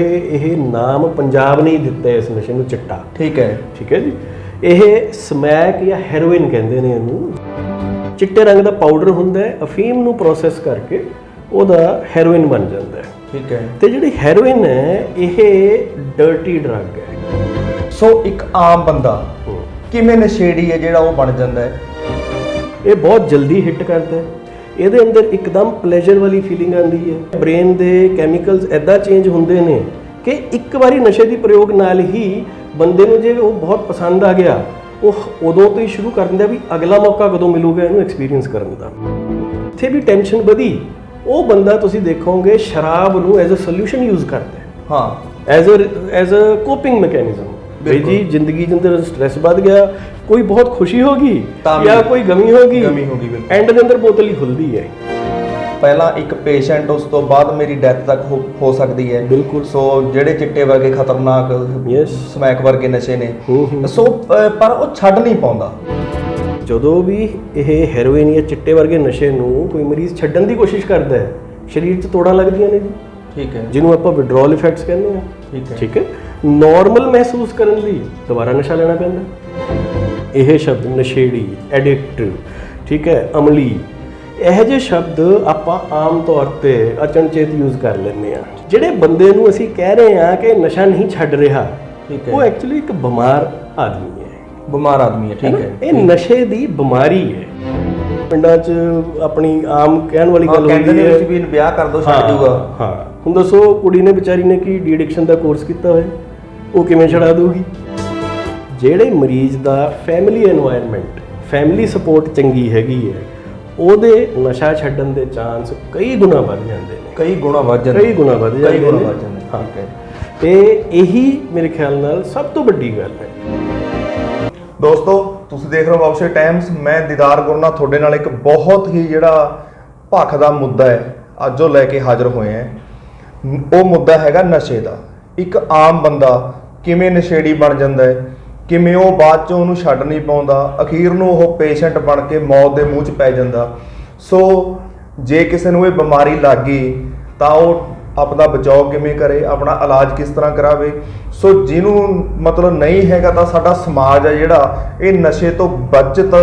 ਇਹ ਇਹ ਨਾਮ ਪੰਜਾਬ ਨੇ ਹੀ ਦਿੱਤਾ ਹੈ ਇਸ ਨਸ਼ੇ ਨੂੰ ਚਿੱਟਾ। ਠੀਕ ਹੈ। ਠੀਕ ਹੈ ਜੀ? ਇਹ ਸਮੈਕ ਜਾਂ ਹੈਰੋਇਨ ਕਹਿੰਦੇ ਨੇ ਇਹਨੂੰ। ਚਿੱਟੇ ਰੰਗ ਦਾ ਪਾਊਡਰ ਹੁੰਦਾ ਹੈ ਅਫੀਮ ਨੂੰ ਪ੍ਰੋਸੈਸ ਕਰਕੇ ਉਹਦਾ ਹੈਰੋਇਨ ਬਣ ਜਾਂਦਾ ਹੈ। ਠੀਕ ਹੈ। ਤੇ ਜਿਹੜੀ ਹੈਰੋਇਨ ਹੈ ਇਹ ਡਰਟੀ ਡਰੱਗ ਹੈ। ਸੋ ਇੱਕ ਆਮ ਬੰਦਾ ਕਿਵੇਂ ਨਸ਼ੇੜੀ ਹੈ ਜਿਹੜਾ ਉਹ ਬਣ ਜਾਂਦਾ ਹੈ? ਇਹ ਬਹੁਤ ਜਲਦੀ ਹਿੱਟ ਕਰਦਾ ਹੈ। ਇਹਦੇ ਅੰਦਰ ਇੱਕਦਮ ਪਲੇਜ਼ਰ ਵਾਲੀ ਫੀਲਿੰਗ ਆਉਂਦੀ ਹੈ। ਬ੍ਰੇਨ ਦੇ ਕੈਮੀਕਲਸ ਐਦਾਂ ਚੇਂਜ ਹੁੰਦੇ ਨੇ ਕਿ ਇੱਕ ਵਾਰੀ ਨਸ਼ੇ ਦੀ ਪ੍ਰਯੋਗ ਨਾਲ ਹੀ ਬੰਦੇ ਨੂੰ ਜੇ ਉਹ ਬਹੁਤ ਪਸੰਦ ਆ ਗਿਆ ਉਹ ਉਦੋਂ ਤੋਂ ਹੀ ਸ਼ੁਰੂ ਕਰ ਦਿੰਦਾ ਵੀ ਅਗਲਾ ਮੌਕਾ ਕਦੋਂ ਮਿਲੂਗਾ ਇਹਨੂੰ ਐਕਸਪੀਰੀਅੰਸ ਕਰਨ ਦਾ। ਇੱਥੇ ਵੀ ਟੈਨਸ਼ਨ ਵਧੀ। ਉਹ ਬੰਦਾ ਤੁਸੀਂ ਦੇਖੋਗੇ ਸ਼ਰਾਬ ਨੂੰ ਐਜ਼ ਅ ਸੋਲੂਸ਼ਨ ਯੂਜ਼ ਕਰਦਾ ਹੈ। ਹਾਂ। ਐਜ਼ ਅ ਐਜ਼ ਅ ਕੋਪਿੰਗ ਮੈਕੈਨਿਜ਼ਮ ਬਈ ਜੀ ਜ਼ਿੰਦਗੀ ਦੇ ਅੰਦਰ ਸਟ੍ਰੈਸ ਵੱਧ ਗਿਆ ਕੋਈ ਬਹੁਤ ਖੁਸ਼ੀ ਹੋਗੀ ਜਾਂ ਕੋਈ ਗਮੀ ਹੋਗੀ ਗਮੀ ਹੋਗੀ, ਬਿਲਕੁਲ। ਐਂਡ ਦੇ ਅੰਦਰ ਬੋਤਲ ਹੀ ਖੁੱਲਦੀ ਹੈ। ਪਹਿਲਾਂ ਇੱਕ ਪੇਸ਼ੈਂਟ ਉਸ ਤੋਂ ਬਾਅਦ ਮੇਰੀ ਡੈਥ ਤੱਕ ਹੋ- ਸਕਦੀ ਹੈ। ਬਿਲਕੁਲ। ਸੋ ਜਿਹੜੇ ਚਿੱਟੇ ਵਰਗੇ ਖਤਰਨਾਕ ਯੈਸ ਸਮੈਕ ਵਰਗੇ ਨਸ਼ੇ ਨੇ। ਸੋ ਪਰ ਉਹ ਛੱਡ ਨਹੀਂ ਪਾਉਂਦਾ। ਜਦੋਂ ਵੀ ਇਹ ਹੈਰੋਇਨ ਜਾਂ ਚਿੱਟੇ ਵਰਗੇ ਨਸ਼ੇ ਨੂੰ ਕੋਈ ਮਰੀਜ਼ ਛੱਡਣ ਦੀ ਕੋਸ਼ਿਸ਼ ਕਰਦਾ ਹੈ ਸਰੀਰ 'ਚ ਤੋੜਾਂ ਲੱਗਦੀਆਂ ਨੇ ਜੀ। ਠੀਕ ਹੈ। ਜਿਹਨੂੰ ਆਪਾਂ ਵਿਡਰਾਲ ਇਫੈਕਟਸ ਕਹਿੰਦੇ ਹਾਂ। ਠੀਕ ਹੈ। ਠੀਕ ਹੈ। ਨਾਰਮਲ ਮਹਿਸੂਸ ਕਰਨ ਲਈ ਦੁਬਾਰਾ ਨਸ਼ਾ ਲੈਣਾ ਪੈਂਦਾ ਇਹ ਸ਼ਬਦ ਨਸ਼ੇੜੀ ਐਡਿਕਟ ਠੀਕ ਹੈ ਅਮਲੀ। ਇਹ ਜਿਹੇ ਸ਼ਬਦ ਆਪਾਂ ਆਮ ਤੌਰ ਤੇ ਅਚਨਚੇਤ ਯੂਜ਼ ਕਰ ਲੈਂਦੇ ਆ ਜਿਹੜੇ ਬੰਦੇ ਨੂੰ ਅਸੀਂ ਕਹਿ ਰਹੇ ਆ ਕਿ ਨਸ਼ਾ ਨਹੀਂ ਛੱਡ ਰਿਹਾ ਠੀਕ ਹੈ। ਉਹ ਐਕਚੁਅਲੀ ਇੱਕ ਬਿਮਾਰ ਆਦਮੀ ਹੈ। ਬਿਮਾਰ ਆਦਮੀ ਹੈ ਠੀਕ ਹੈ। ਇਹ ਨਸ਼ੇ ਦੀ ਬਿਮਾਰੀ ਹੈ। ਪਿੰਡਾਂ 'ਚ ਆਪਣੀ ਆਮ ਕਹਿਣ ਵਾਲੀ ਗੱਲ ਹੁੰਦੀ ਹੈ ਵਿੱਚ ਵੀ ਵਿਆਹ ਕਰ ਦੋ ਛੱਡ ਜੂਗਾ ਹਾਂ। ਹੁਣ ਦੱਸੋ ਕੁੜੀ ਨੇ ਵਿਚਾਰੀ ਨੇ ਕੀ ਡੀ ਐਡਿਕਸ਼ਨ ਦਾ ਕੋਰਸ ਕੀਤਾ ਹੋਇਆ? ਉਹ ਕਿਵੇਂ ਛੜਾ ਦੂਗੀ? ਜਿਹੜੇ ਮਰੀਜ਼ ਦਾ ਫੈਮਿਲੀ এনवायरमेंट ਫੈਮਿਲੀ ਸਪੋਰਟ ਚੰਗੀ ਹੈਗੀ ਹੈ ਉਹਦੇ ਨਸ਼ਾ ਛੱਡਣ ਦੇ ਚਾਂਸ ਕਈ ਗੁਣਾ ਵੱਧ ਜਾਂਦੇ ਨੇ। ਕਈ ਗੁਣਾ ਵੱਧ ਜਾਂਦੇ ਕਈ ਗੁਣਾ ਵੱਧ ਜਾਂਦੇ ਕਈ ਗੁਣਾ ਵੱਧ ਜਾਂਦੇ ਠੀਕ ਤੇ ਇਹੀ ਮੇਰੇ ਖਿਆਲ ਨਾਲ ਸਭ ਤੋਂ ਵੱਡੀ ਗੱਲ ਹੈ। ਦੋਸਤੋ ਤੁਸੀਂ ਦੇਖ ਰਹੇ ਹੋ ਵਾਪਸ਼ੇ ਟਾਈਮਸ ਮੈਂ ਦੀਦਾਰ ਗੁਰਨਾ ਤੁਹਾਡੇ ਨਾਲ ਇੱਕ ਬਹੁਤ ਹੀ ਜਿਹੜਾ ਭੱਖ ਦਾ ਮੁੱਦਾ ਹੈ ਅੱਜ ਉਹ ਲੈ ਕੇ ਹਾਜ਼ਰ ਹੋਏ ਆ ਉਹ ਮੁੱਦਾ ਹੈਗਾ ਨਸ਼ੇ ਦਾ। ਇੱਕ ਆਮ ਬੰਦਾ ਕਿਵੇਂ ਨਸ਼ੇੜੀ ਬਣ ਜਾਂਦਾ ਹੈ? ਕਿਵੇਂ ਉਹ ਬਾਅਦ ਚ ਉਹਨੂੰ ਛੱਡ ਨਹੀਂ ਪਾਉਂਦਾ? ਅਖੀਰ ਨੂੰ ਉਹ ਪੇਸ਼ੈਂਟ ਬਣ ਕੇ ਮੌਤ ਦੇ ਮੂੰਹ 'ਚ ਪੈ ਜਾਂਦਾ। ਸੋ ਜੇ ਕਿਸੇ ਨੂੰ ਇਹ ਬਿਮਾਰੀ ਲੱਗ ਗਈ ਤਾਂ ਉਹ ਆਪਣਾ ਬਚਾਓ ਕਿਵੇਂ ਕਰੇ? ਆਪਣਾ ਇਲਾਜ ਕਿਸ ਤਰ੍ਹਾਂ ਕਰਾਵੇ? ਸੋ ਜਿਹਨੂੰ ਮਤਲਬ ਨਹੀਂ ਹੈਗਾ, ਤਾਂ ਸਾਡਾ ਸਮਾਜ ਹੈ ਜਿਹੜਾ ਇਹ ਨਸ਼ੇ ਤੋਂ ਬਚਤ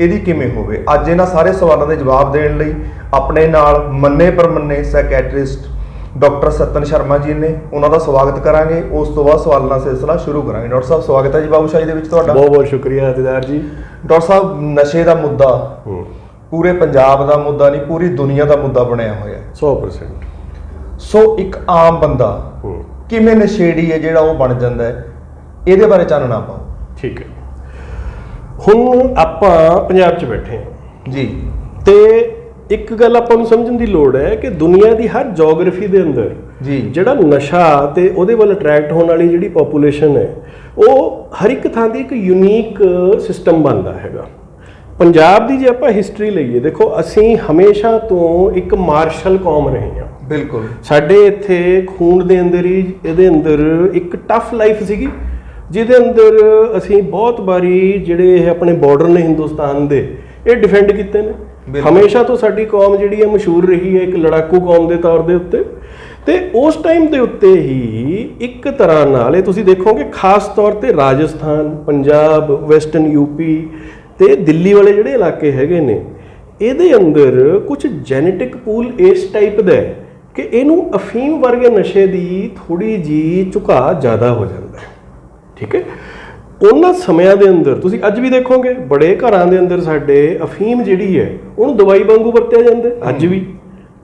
ਇਹਦੀ ਕਿਵੇਂ ਹੋਵੇ? ਅੱਜ ਇਹਨਾਂ ਸਾਰੇ ਸਵਾਲਾਂ ਦੇ ਜਵਾਬ ਦੇਣ ਲਈ ਆਪਣੇ ਨਾਲ ਮੰਨੇ ਪਰਮੰਨੇ ਸਾਈਕੈਟ੍ਰਿਸਟ ਡਾਕਟਰ ਸਤਨ ਸ਼ਰਮਾ ਜੀ ਨੇ ਉਹਨਾਂ ਦਾ ਸਵਾਗਤ ਕਰਾਂਗੇ। ਉਸ ਤੋਂ ਬਾਅਦ ਸਵਾਲਾਂ ਦਾ ਸਿਲਸਿਲਾ ਸ਼ੁਰੂ ਕਰਾਂਗੇ। ਡਾਕਟਰ ਸਾਹਿਬ ਸਵਾਗਤ ਹੈ ਜੀ ਬਾਬੂ ਸ਼ਾਹੀ ਦੇ ਵਿੱਚ ਤੁਹਾਡਾ। ਬਹੁਤ ਬਹੁਤ ਸ਼ੁਕਰੀਆ ਦਿਦਾਰ ਜੀ। ਡਾਕਟਰ ਸਾਹਿਬ ਨਸ਼ੇ ਦਾ ਮੁੱਦਾ ਪੂਰੇ ਪੰਜਾਬ ਦਾ ਮੁੱਦਾ ਨਹੀਂ ਪੂਰੀ ਦੁਨੀਆ ਦਾ ਮੁੱਦਾ ਬਣਿਆ ਹੋਇਆ ਹੈ। 100% ਸੋ ਇੱਕ ਆਮ ਬੰਦਾ ਕਿਵੇਂ ਨਸ਼ੇੜੀ ਹੈ ਜਿਹੜਾ ਉਹ ਬਣ ਜਾਂਦਾ ਹੈ? ਇਹਦੇ ਬਾਰੇ ਚਾਨਣਾ ਪਾਓ। ਠੀਕ ਹੈ। ਹੁਣ ਆਪਾਂ ਪੰਜਾਬ 'ਚ ਬੈਠੇ ਹਾਂ। ਜੀ। ਤੇ ਇੱਕ ਗੱਲ ਆਪਾਂ ਨੂੰ ਸਮਝਣ ਦੀ ਲੋੜ ਹੈ ਕਿ ਦੁਨੀਆ ਦੀ ਹਰ ਜੀਓਗ੍ਰਾਫੀ ਦੇ ਅੰਦਰ ਜੀ। ਜਿਹੜਾ ਨਸ਼ਾ ਤੇ ਉਹਦੇ ਵੱਲ ਅਟਰੈਕਟ ਹੋਣ ਵਾਲੀ ਜਿਹੜੀ ਪੋਪੂਲੇਸ਼ਨ ਹੈ ਉਹ ਹਰ ਇੱਕ ਥਾਂ ਦੀ ਇੱਕ ਯੂਨੀਕ ਸਿਸਟਮ ਬਣਦਾ ਹੈਗਾ। ਪੰਜਾਬ ਦੀ ਜੇ ਆਪਾਂ ਹਿਸਟਰੀ ਲਈਏ ਦੇਖੋ ਅਸੀਂ ਹਮੇਸ਼ਾ ਤੋਂ ਇੱਕ ਮਾਰਸ਼ਲ ਕੌਮ ਰਹੇ ਹਾਂ। ਬਿਲਕੁਲ। ਸਾਡੇ ਇੱਥੇ ਖੂਨ ਦੇ ਅੰਦਰ ਹੀ ਇਹਦੇ ਅੰਦਰ ਇੱਕ ਟਫ ਲਾਈਫ ਸੀਗੀ ਜਿਹਦੇ ਅੰਦਰ ਅਸੀਂ ਬਹੁਤ ਵਾਰੀ ਜਿਹੜੇ ਇਹ ਆਪਣੇ ਬਾਰਡਰ ਨੇ ਹਿੰਦੁਸਤਾਨ ਦੇ ਇਹ ਡਿਫੈਂਡ ਕੀਤੇ ਨੇ। ਹਮੇਸ਼ਾ ਤੋਂ ਸਾਡੀ ਕੌਮ ਜਿਹੜੀ ਹੈ ਮਸ਼ਹੂਰ ਰਹੀ ਹੈ ਇੱਕ ਲੜਾਕੂ ਕੌਮ ਦੇ ਤੌਰ ਦੇ ਉੱਤੇ। ਤੇ ਉਸ ਟਾਈਮ ਦੇ ਉੱਤੇ ਹੀ ਇੱਕ ਤਰ੍ਹਾਂ ਨਾਲ, ਇਹ ਤੁਸੀਂ ਦੇਖੋਗੇ ਖਾਸ ਤੌਰ ਤੇ ਰਾਜਸਥਾਨ, ਪੰਜਾਬ, ਵੈਸਟਰਨ ਯੂਪੀ ਤੇ ਦਿੱਲੀ ਵਾਲੇ ਜਿਹੜੇ ਇਲਾਕੇ ਹੈਗੇ ਨੇ, ਇਹਦੇ ਅੰਦਰ ਕੁਝ ਜੈਨੇਟਿਕ ਪੂਲ ਇਸ ਟਾਈਪ ਦਾ ਹੈ ਕਿ ਇਹਨੂੰ ਅਫੀਮ ਵਰਗੇ ਨਸ਼ੇ ਦੀ ਥੋੜੀ ਜੀ ਝੁਕਾਅ ਜ਼ਿਆਦਾ ਹੋ ਜਾਂਦਾ ਹੈ। ਠੀਕ ਹੈ? ਉਹਨਾਂ ਸਮਿਆਂ ਦੇ ਅੰਦਰ ਤੁਸੀਂ ਅੱਜ ਵੀ ਦੇਖੋਗੇ ਬੜੇ ਘਰਾਂ ਦੇ ਅੰਦਰ ਸਾਡੇ ਅਫੀਮ ਜਿਹੜੀ ਹੈ ਉਹਨੂੰ ਦਵਾਈ ਵਾਂਗੂ ਵਰਤਿਆ ਜਾਂਦਾ ਅੱਜ ਵੀ।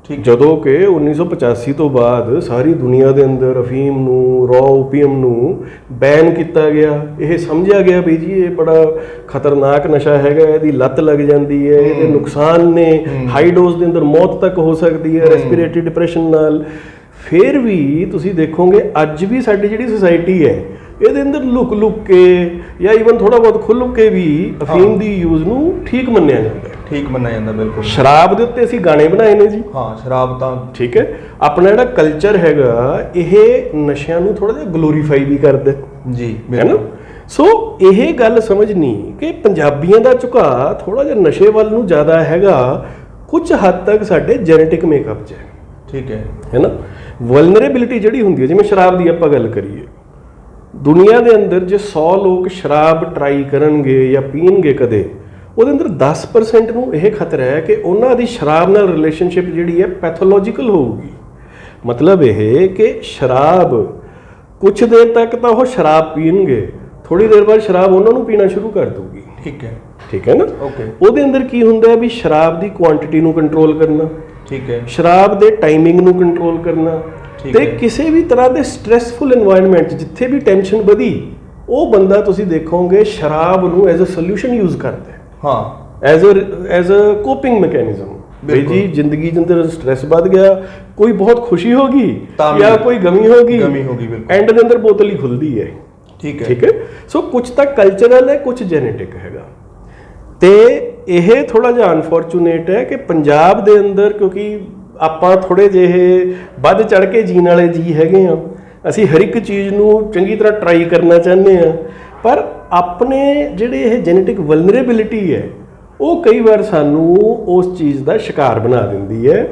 ਠੀਕ। ਜਦੋਂ ਕਿ 1985 ਤੋਂ ਬਾਅਦ ਸਾਰੀ ਦੁਨੀਆ ਦੇ ਅੰਦਰ ਅਫੀਮ ਨੂੰ ਰॉ ਓਪੀਅਮ ਨੂੰ ਬੈਨ ਕੀਤਾ ਗਿਆ। ਇਹ ਸਮਝਿਆ ਗਿਆ ਵੀ ਜੀ ਇਹ ਬੜਾ ਖਤਰਨਾਕ ਨਸ਼ਾ ਹੈਗਾ ਇਹਦੀ ਲੱਤ ਲੱਗ ਜਾਂਦੀ ਹੈ ਇਹਦੇ ਨੁਕਸਾਨ ਨੇ। ਹਾਈ ਡੋਜ਼ ਦੇ ਅੰਦਰ ਮੌਤ ਤੱਕ ਹੋ ਸਕਦੀ ਹੈ ਰੈਸਪੀਰੇਟਰੀ ਡਿਪਰੈਸ਼ਨ ਨਾਲ। ਫਿਰ ਵੀ ਤੁਸੀਂ ਦੇਖੋਗੇ ਅੱਜ ਵੀ ਸਾਡੀ ਜਿਹੜੀ ਸੁਸਾਇਟੀ ਹੈ ਇਹਦੇ ਅੰਦਰ ਲੁਕ ਲੁਕ ਕੇ ਜਾਂ ਈਵਨ ਥੋੜਾ ਬਹੁਤ ਖੁੱਲ੍ਹ ਕੇ ਵੀ ਅਫੀਮ ਦੀ ਯੂਜ਼ ਨੂੰ ਠੀਕ ਮੰਨਿਆ ਜਾਂਦਾ ਹੈ। ਠੀਕ ਮੰਨਿਆ ਜਾਂਦਾ ਬਿਲਕੁਲ। ਸ਼ਰਾਬ ਦੇ ਉੱਤੇ ਅਸੀਂ ਗਾਣੇ ਬਣਾਏ ਨੇ ਜੀ। ਹਾਂ ਸ਼ਰਾਬ ਤਾਂ ਠੀਕ ਹੈ। ਆਪਣਾ ਜਿਹੜਾ ਕਲਚਰ ਹੈਗਾ ਇਹ ਨਸ਼ਿਆਂ ਨੂੰ ਥੋੜਾ ਜਿਹਾ ਗਲੋਰੀਫਾਈ ਵੀ ਕਰਦਾ ਜੀ ਹੈ ਨਾ? ਸੋ ਇਹ ਗੱਲ ਸਮਝਣੀ ਕਿ ਪੰਜਾਬੀਆਂ ਦਾ ਝੁਕਾਅ ਥੋੜਾ ਜਿਹਾ ਨਸ਼ੇ ਵੱਲ ਨੂੰ ਜ਼ਿਆਦਾ ਹੈਗਾ ਕੁਝ ਹੱਦ ਤੱਕ ਸਾਡੇ ਜੈਨੇਟਿਕ ਮੇਕਅਪ 'ਚ ਹੈ। ਠੀਕ ਹੈ। ਹੈ ਨਾ? ਵਲਨਰੇਬਿਲਿਟੀ ਜਿਹੜੀ ਹੁੰਦੀ ਹੈ ਜਿਵੇਂ ਸ਼ਰਾਬ ਦੀ ਆਪਾਂ ਗੱਲ ਕਰੀਏ ਦੁਨੀਆ ਦੇ ਅੰਦਰ ਜੇ 100 ਲੋਕ ਸ਼ਰਾਬ ਟਰਾਈ ਕਰਨਗੇ ਜਾਂ ਪੀਣਗੇ ਕਦੇ ਉਹਦੇ ਅੰਦਰ 10% ਨੂੰ ਇਹ ਖਤਰਾ ਹੈ ਕਿ ਉਹਨਾਂ ਦੀ ਸ਼ਰਾਬ ਨਾਲ ਰਿਲੇਸ਼ਨਸ਼ਿਪ ਜਿਹੜੀ ਹੈ ਪੈਥੋਲੋਜੀਕਲ ਹੋਊਗੀ। ਮਤਲਬ ਇਹ ਕਿ ਸ਼ਰਾਬ ਕੁਝ ਦੇਰ ਤੱਕ ਤਾਂ ਉਹ ਸ਼ਰਾਬ ਪੀਣਗੇ ਥੋੜੀ ਦੇਰ ਬਾਅਦ ਸ਼ਰਾਬ ਉਹਨਾਂ ਨੂੰ ਪੀਣਾ ਸ਼ੁਰੂ ਕਰ ਦੂਗੀ ਠੀਕ ਹੈ। ਠੀਕ ਹੈ ਨਾ? ਓਕੇ ਉਹਦੇ ਅੰਦਰ ਕੀ ਹੁੰਦਾ ਹੈ ਵੀ ਸ਼ਰਾਬ ਦੀ ਕੁਆਂਟੀਟੀ ਨੂੰ ਕੰਟਰੋਲ ਕਰਨਾ ਠੀਕ ਹੈ। ਸ਼ਰਾਬ ਦੇ ਟਾਈਮਿੰਗ ਨੂੰ ਕੰਟਰੋਲ ਕਰਨਾ ਤੇ ਕਿਸੇ ਵੀ ਤਰ੍ਹਾਂ ਦੇ ਸਟ੍ਰੈਸਫੁਲ এনवायरमेंट ਜਿੱਥੇ ਵੀ ਟੈਨਸ਼ਨ ਵਧੀ ਉਹ ਬੰਦਾ ਤੁਸੀਂ ਦੇਖੋਗੇ ਸ਼ਰਾਬ ਨੂੰ ਐਜ਼ ਅ ਸੋਲੂਸ਼ਨ ਯੂਜ਼ ਕਰਦਾ ਹੈ। ਹਾਂ। ਐਜ਼ ਅ ਐਜ਼ ਅ ਕੋਪਿੰਗ ਮੈਕੈਨਿਜ਼ਮ ਬਈ ਜੀ ਜ਼ਿੰਦਗੀ ਦੇ ਅੰਦਰ ਸਟ੍ਰੈਸ ਵੱਧ ਗਿਆ ਕੋਈ ਬਹੁਤ ਖੁਸ਼ੀ ਹੋ ਗਈ ਜਾਂ ਕੋਈ ਗਮੀ ਹੋਗੀ ਗਮੀ ਹੋਗੀ ਬਿਲਕੁਲ। ਐਂਡ ਦੇ ਅੰਦਰ ਬੋਤਲ ਹੀ ਖੁੱਲਦੀ ਹੈ। ਠੀਕ ਹੈ। ਠੀਕ ਹੈ? ਸੋ ਕੁਝ ਤਾਂ ਕਲਚਰਲ ਹੈ ਕੁਝ ਜੈਨੇਟਿਕ ਹੈਗਾ। ਤੇ ਇਹ ਥੋੜਾ ਜਿਹਾ ਅਨਫੋਰਚੂਨੇਟ ਹੈ ਕਿ ਪੰਜਾਬ ਦੇ ਅੰਦਰ ਕਿਉਂਕਿ ਆਪਾਂ ਥੋੜੇ ਜਿਹੇ ਵੱਧ ਚੜ ਕੇ ਜੀਣ ਵਾਲੇ ਜੀ ਹੈਗੇ ਆ ਅਸੀਂ ਹਰ ਇੱਕ ਚੀਜ਼ ਨੂੰ ਚੰਗੀ ਤਰ੍ਹਾਂ ਟਰਾਈ ਕਰਨਾ ਚਾਹੁੰਦੇ ਆ ਪਰ ਆਪਣੇ ਜਿਹੜੇ ਇਹ ਜੈਨੇਟਿਕ ਵਲਨਰੇਬਿਲਿਟੀ ਹੈ ਉਹ ਕਈ ਵਾਰ ਸਾਨੂੰ ਉਸ ਚੀਜ਼ ਦਾ ਸ਼ਿਕਾਰ ਬਣਾ ਦਿੰਦੀ ਹੈ.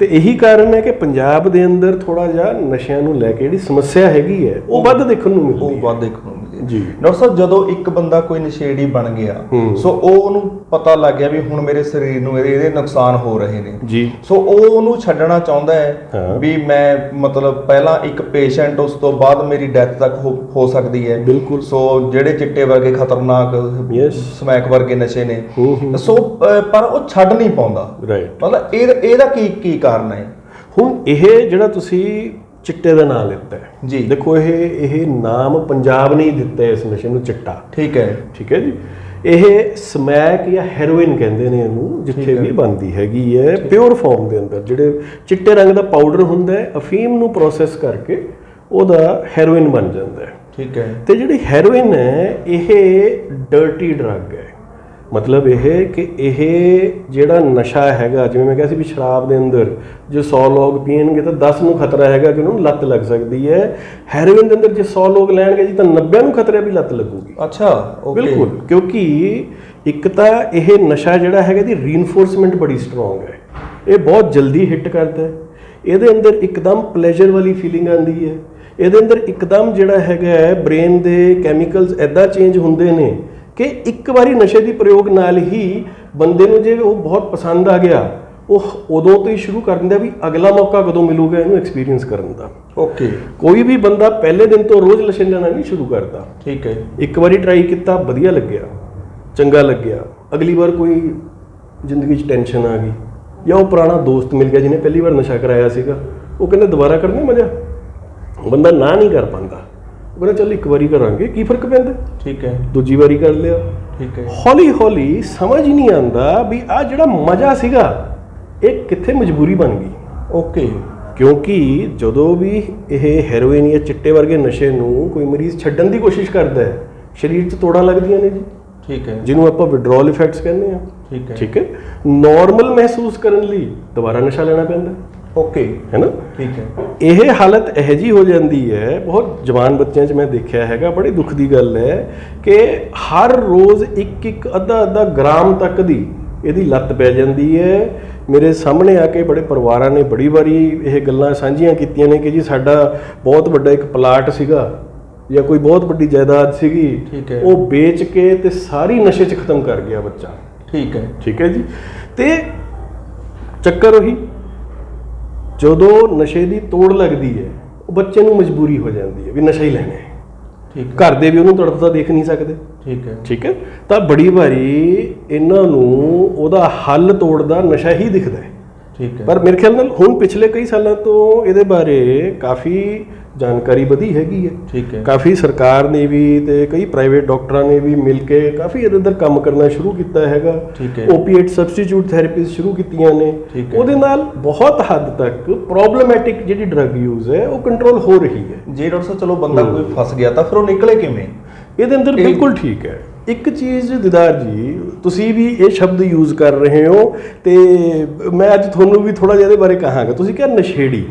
ਤੇ ਇਹੀ ਕਾਰਨ ਹੈ ਕਿ ਪੰਜਾਬ ਦੇ ਅੰਦਰ ਥੋੜਾ ਜਿਹਾ ਨਸ਼ਿਆਂ ਨੂੰ ਲੈ ਕੇ ਜਿਹੜੀ ਸਮੱਸਿਆ ਹੈਗੀ ਹੈ ਉਹ ਵੱਧ ਦੇਖਣ ਨੂੰ ਮਿਲਦੀ ਉਹ ਹੈ। ਬਾਤ ਦੇਖਣ ਨੂੰ ਮਿਲਦੀ ਹੈ ਜੀ। ਡਾਕਟਰ ਸਾਹਿਬ ਜਦੋਂ ਇੱਕ ਬੰਦਾ ਕੋਈ ਨਸ਼ੇੜੀ ਬਣ ਗਿਆ। ਸੋ ਉਹ ਉਹਨੂੰ ਪਤਾ ਲੱਗ ਗਿਆ ਵੀ ਹੁਣ ਮੇਰੇ ਸਰੀਰ ਨੂੰ ਇਹਦੇ ਇਹਦੇ ਨੁਕਸਾਨ ਹੋ ਰਹੇ ਨੇ ਜੀ ਸੋ ਉਹ ਉਹਨੂੰ ਛੱਡਣਾ ਚਾਹੁੰਦਾ ਹਾਂ। ਵੀ ਮੈਂ ਮਤਲਬ ਪਹਿਲਾਂ ਇੱਕ ਪੇਸ਼ੈਂਟ ਉਸ ਤੋਂ ਬਾਅਦ ਮੇਰੀ ਡੈਥ ਤੱਕ ਹੋ- ਸਕਦੀ ਹੈ ਬਿਲਕੁਲ। ਸੋ ਜਿਹੜੇ ਚਿੱਟੇ ਵਰਗੇ ਖਤਰਨਾਕ. ਸਮੈਕ ਵਰਗੇ ਨਸ਼ੇ ਨੇ। ਸੋ ਪਰ ਉਹ ਛੱਡ ਨਹੀਂ ਪਾਉਂਦਾ ਰਾਈਟ ਮਤਲਬ ਇਹ ਇਹਦਾ ਕੀ ਕੀ ਕਾਰਨ ਹੈ ਹੁਣ ਇਹ ਜਿਹੜਾ ਤੁਸੀਂ ਚਿੱਟੇ ਦਾ ਨਾਮ ਲਿੱਤਾ ਹੈ। ਜੀ। ਦੇਖੋ ਇਹ ਇਹ ਨਾਮ ਪੰਜਾਬ ਨੇ ਹੀ ਦਿੱਤਾ ਇਸ ਨਸ਼ੇ ਨੂੰ ਚਿੱਟਾ। ਠੀਕ ਹੈ। ਠੀਕ ਹੈ ਜੀ? ਇਹ ਸਮੈਕ ਜਾਂ ਹੈਰੋਇਨ ਕਹਿੰਦੇ ਨੇ ਇਹਨੂੰ ਜਿੱਥੇ ਵੀ ਬਣਦੀ ਹੈਗੀ ਹੈ ਪਿਓਰ ਫਾਰਮ ਦੇ ਅੰਦਰ। ਜਿਹੜੇ ਚਿੱਟੇ ਰੰਗ ਦਾ ਪਾਊਡਰ ਹੁੰਦਾ ਹੈ ਅਫੀਮ ਨੂੰ ਪ੍ਰੋਸੈਸ ਕਰਕੇ ਉਹਦਾ ਹੈਰੋਇਨ ਬਣ ਜਾਂਦਾ ਹੈ। ਠੀਕ ਹੈ। ਤੇ ਜਿਹੜੀ ਹੈਰੋਇਨ ਹੈ ਇਹ ਡਰਟੀ ਡਰੱਗ ਹੈ। ਮਤਲਬ ਇਹ ਕਿ ਇਹ ਜਿਹੜਾ ਨਸ਼ਾ ਹੈਗਾ ਜਿਵੇਂ ਮੈਂ ਕਿਹਾ ਸੀ ਵੀ ਸ਼ਰਾਬ ਦੇ ਅੰਦਰ ਜੇ 100 ਲੋਕ ਪੀਣਗੇ ਤਾਂ 10 ਨੂੰ ਖਤਰਾ ਹੈਗਾ ਕਿ ਉਹਨਾਂ ਲੱਤ ਲੱਗ ਸਕਦੀ ਹੈ। ਹੈਰੋਇਨ ਦੇ ਅੰਦਰ ਜੇ 100 ਲੋਕ ਲੈਣਗੇ ਜੀ ਤਾਂ 90 ਨੂੰ ਖਤਰਾ ਵੀ ਲੱਤ ਲੱਗੂਗੀ। ਅੱਛਾ ਓਕੇ ਬਿਲਕੁਲ ਕਿਉਂਕਿ ਇੱਕ ਤਾਂ ਇਹ ਨਸ਼ਾ ਜਿਹੜਾ ਹੈਗਾ ਦੀ ਰੀਇਨਫੋਰਸਮੈਂਟ ਬੜੀ ਸਟਰੋਂਗ ਹੈ। ਇਹ ਬਹੁਤ ਜਲਦੀ ਹਿੱਟ ਕਰਦਾ ਹੈ। ਇਹਦੇ ਅੰਦਰ ਇੱਕਦਮ ਪਲੇਜ਼ਰ ਵਾਲੀ ਫੀਲਿੰਗ ਆਉਂਦੀ ਹੈ। ਇਹਦੇ ਅੰਦਰ ਇੱਕਦਮ ਜਿਹੜਾ ਹੈਗਾ ਹੈ ਬ੍ਰੇਨ ਦੇ ਕੈਮੀਕਲਸ ਐਦਾਂ ਚੇਂਜ ਹੁੰਦੇ ਨੇ ਕਿ ਇੱਕ ਵਾਰੀ ਨਸ਼ੇ ਦੀ ਪ੍ਰਯੋਗ ਨਾਲ ਹੀ ਬੰਦੇ ਨੂੰ ਜੇ ਉਹ ਬਹੁਤ ਪਸੰਦ ਆ ਗਿਆ ਉਹ ਉਦੋਂ ਤੋਂ ਹੀ ਸ਼ੁਰੂ ਕਰ ਦਿੰਦਾ ਵੀ ਅਗਲਾ ਮੌਕਾ ਕਦੋਂ ਮਿਲੂਗਾ ਇਹਨੂੰ ਐਕਸਪੀਰੀਅੰਸ ਕਰਨ ਦਾ। ਓਕੇ ਕੋਈ ਵੀ ਬੰਦਾ ਪਹਿਲੇ ਦਿਨ ਤੋਂ ਰੋਜ਼ ਨਸ਼ੇ ਲੈਣਾ ਨਹੀਂ ਸ਼ੁਰੂ ਕਰਦਾ। ਠੀਕ ਹੈ। ਇੱਕ ਵਾਰੀ ਟਰਾਈ ਕੀਤਾ ਵਧੀਆ ਲੱਗਿਆ ਚੰਗਾ ਲੱਗਿਆ ਅਗਲੀ ਵਾਰ ਕੋਈ ਜ਼ਿੰਦਗੀ 'ਚ ਟੈਨਸ਼ਨ ਆ ਗਈ ਜਾਂ ਉਹ ਪੁਰਾਣਾ ਦੋਸਤ ਮਿਲ ਗਿਆ ਜਿਹਨੇ ਪਹਿਲੀ ਵਾਰ ਨਸ਼ਾ ਕਰਾਇਆ ਸੀਗਾ ਉਹ ਕਹਿੰਦਾ ਦੁਬਾਰਾ ਕਰਨਾ ਮਜ਼ਾ? ਬੰਦਾ ਨਾ ਨਹੀਂ ਕਰ ਪਾਉਂਦਾ। ਕਹਿੰਦਾ ਚੱਲ ਇੱਕ ਵਾਰੀ ਕਰਾਂਗੇ ਕੀ ਫ਼ਰਕ ਪੈਂਦਾ? ਠੀਕ ਹੈ। ਦੂਜੀ ਵਾਰੀ ਕਰ ਲਿਆ। ਠੀਕ ਹੈ। ਹੌਲੀ ਹੌਲੀ ਸਮਝ ਹੀ ਨਹੀਂ ਆਉਂਦਾ ਵੀ ਆ ਜਿਹੜਾ ਮਜ਼ਾ ਸੀਗਾ ਇਹ ਕਿੱਥੇ ਮਜਬੂਰੀ ਬਣ ਗਈ। ਓਕੇ। ਕਿਉਂਕਿ ਜਦੋਂ ਵੀ ਇਹ ਹੈਰੋਇਨ ਜਾਂ ਚਿੱਟੇ ਵਰਗੇ ਨਸ਼ੇ ਨੂੰ ਕੋਈ ਮਰੀਜ਼ ਛੱਡਣ ਦੀ ਕੋਸ਼ਿਸ਼ ਕਰਦਾ ਹੈ ਸਰੀਰ 'ਚ ਤੋੜਾਂ ਲੱਗਦੀਆਂ ਨੇ ਜੀ। ਠੀਕ ਹੈ। ਜਿਹਨੂੰ ਆਪਾਂ ਵਿਡਰਾਲ ਇਫੈਕਟਸ ਕਹਿੰਦੇ ਆ ਠੀਕ ਹੈ। ਠੀਕ ਹੈ। ਨਾਰਮਲ ਮਹਿਸੂਸ ਕਰਨ ਲਈ ਦੁਬਾਰਾ ਨਸ਼ਾ ਲੈਣਾ ਪੈਂਦਾ। ਓਕੇ ਹੈ ਨਾ ਠੀਕ ਹੈ ਇਹ ਹਾਲਤ ਇਹੋ ਜੀ ਹੋ ਜਾਂਦੀ ਹੈ ਬਹੁਤ ਜਵਾਨ ਬੱਚਿਆਂ 'ਚ ਮੈਂ ਦੇਖਿਆ ਹੈਗਾ ਬੜੀ ਦੁੱਖ ਦੀ ਗੱਲ ਹੈ ਕਿ ਹਰ ਰੋਜ਼ ਇੱਕ ਇੱਕ ਅੱਧਾ ਅੱਧਾ ਗ੍ਰਾਮ ਤੱਕ ਦੀ ਇਹਦੀ ਲੱਤ ਪੈ ਜਾਂਦੀ ਹੈ। ਮੇਰੇ ਸਾਹਮਣੇ ਆ ਕੇ ਬੜੇ ਪਰਿਵਾਰਾਂ ਨੇ ਬੜੀ ਵਾਰੀ ਇਹ ਗੱਲਾਂ ਸਾਂਝੀਆਂ ਕੀਤੀਆਂ ਨੇ ਕਿ ਜੀ ਸਾਡਾ ਬਹੁਤ ਵੱਡਾ ਇੱਕ ਪਲਾਟ ਸੀਗਾ ਜਾਂ ਕੋਈ ਬਹੁਤ ਵੱਡੀ ਜਾਇਦਾਦ ਸੀਗੀ ਠੀਕ ਹੈ। ਉਹ ਵੇਚ ਕੇ ਤੇ ਸਾਰੀ ਨਸ਼ੇ 'ਚ ਖਤਮ ਕਰ ਗਿਆ ਬੱਚਾ। ਠੀਕ ਹੈ। ਠੀਕ ਹੈ ਜੀ? ਤੇ ਚੱਕਰ ਉਹੀ ਜਦੋਂ ਨਸ਼ੇ ਦੀ ਤੋੜ ਲੱਗਦੀ ਹੈ ਉਹ ਬੱਚੇ ਨੂੰ ਮਜਬੂਰੀ ਹੋ ਜਾਂਦੀ ਹੈ ਵੀ ਨਸ਼ਾ ਹੀ ਲੈਣਾ ਹੈ। ਠੀਕ ਘਰ ਦੇ ਵੀ ਉਹਨੂੰ ਤੜਫਦਾ ਦੇਖ ਨਹੀਂ ਸਕਦੇ। ਠੀਕ ਹੈ। ਠੀਕ ਹੈ? ਤਾਂ ਬੜੀ ਵਾਰੀ ਇਹਨਾਂ ਨੂੰ ਉਹਦਾ ਹੱਲ ਤੋੜਦਾ ਨਸ਼ਾ ਹੀ ਦਿਖਦਾ ਹੈ। ਠੀਕ ਹੈ। ਪਰ ਮੇਰੇ ਖਿਆਲ ਨਾਲ ਹੁਣ ਪਿਛਲੇ ਕਈ ਸਾਲਾਂ ਤੋਂ ਇਹਦੇ ਬਾਰੇ ਕਾਫੀ ਜਾਣਕਾਰੀ ਵਧੀ ਹੈਗੀ ਹੈ। ਠੀਕ ਹੈ। ਕਾਫੀ ਸਰਕਾਰ ਨੇ ਵੀ ਤੇ ਕਈ ਪ੍ਰਾਈਵੇਟ ਡਾਕਟਰਾਂ ਨੇ ਵੀ ਮਿਲ ਕੇ ਕਾਫੀ ਇਹਦੇ ਅੰਦਰ ਕੰਮ ਕਰਨਾ ਸ਼ੁਰੂ ਕੀਤਾ ਹੈਗਾ। ਠੀਕ ਹੈ। ਓਪੀਏਟ ਸਬਸਟੀਟਿਊਟ ਥੈਰੇਪੀਜ਼ ਸ਼ੁਰੂ ਕੀਤੀਆਂ ਨੇ। ਠੀਕ ਹੈ। ਉਹਦੇ ਨਾਲ ਬਹੁਤ ਹੱਦ ਤੱਕ ਪ੍ਰੋਬਲਮੈਟਿਕ ਜਿਹੜੀ ਡਰੱਗ ਯੂਜ਼ ਹੈ ਉਹ ਕੰਟਰੋਲ ਹੋ ਰਹੀ ਹੈ। ਜੇ ਡਾਕਟਰ ਸਾਹਿਬ ਚਲੋ ਬੰਦਾ ਕੋਈ ਫਸ ਗਿਆ ਤਾਂ ਫਿਰ ਉਹ ਨਿਕਲੇ ਕਿਵੇਂ? ਇਹਦੇ ਅੰਦਰ ਬਿਲਕੁਲ ਠੀਕ ਹੈ। ਇੱਕ ਚੀਜ਼ ਦਿਦਾਰ ਜੀ ਤੁਸੀਂ ਵੀ ਇਹ ਸ਼ਬਦ ਯੂਜ਼ ਕਰ ਰਹੇ ਹੋ ਤੇ ਮੈਂ ਅੱਜ ਤੁਹਾਨੂੰ ਵੀ ਥੋੜਾ ਜਿਹਾ ਇਹਦੇ ਬਾਰੇ ਕਹਾਂਗਾ। ਤੁਸੀਂ ਕਿਹਾ ਨਸ਼ੇੜੀ।